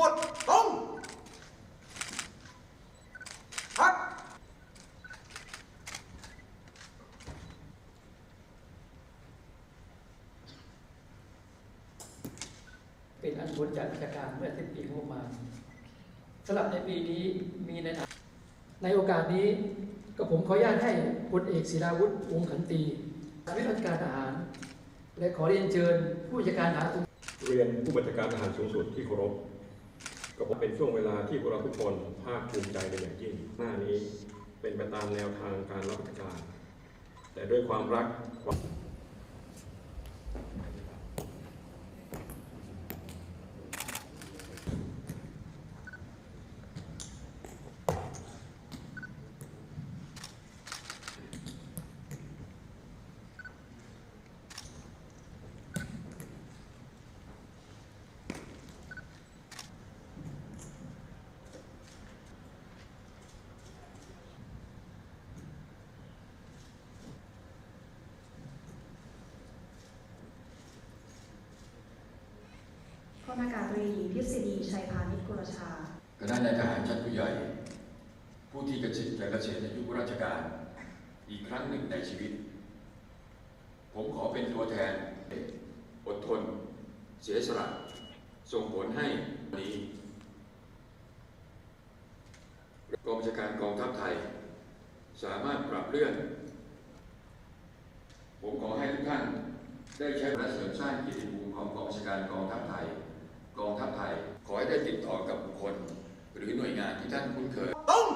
หมดตรงพักเป็นอันพ้นจากราชการเมื่อสิ้นปีงบประมาณสำหรับในปีนี้มีในหนังในโอกาสนี้ก็ผมขออนุญาตให้พลเอกศิราวุฒิวงศ์ขันตีวิราชการทหาร และขอเรียนเชิญผู้จัดการทหารเรียนผู้บัญชาการทหารสูงสุดที่เคารพ ก็บอกเป็นช่วงเวลาที่พวกเราทุกคนภาคภูมิใจเป็นอย่างยิ่ง หน้านี้เป็นไปตามแนวทางการรับราชการ แต่ด้วยความรักความ พลอากาศตรีพิษฎีชัยพานิชกุลชาคณะนายทหารชั้นผู้ใหญ่ ผู้ที่เกษียณเกษียณอายุราชการ อีกครั้งหนึ่งในชีวิต ผมขอเป็นตัวแทน อดทน เสียสละส่งผลให้วันนี้กองบัญชาการกองทัพไทย สามารถปรับเลื่อน ผมขอให้ทุกท่านได้ใช้และเสริมสร้างกิตติภูมิของกองบัญชาการกองทัพไทย กองทัพไทย ขอให้ได้ติดต่อกับบุคคล หรือหน่วยงานที่ท่านคุ้นเคยตง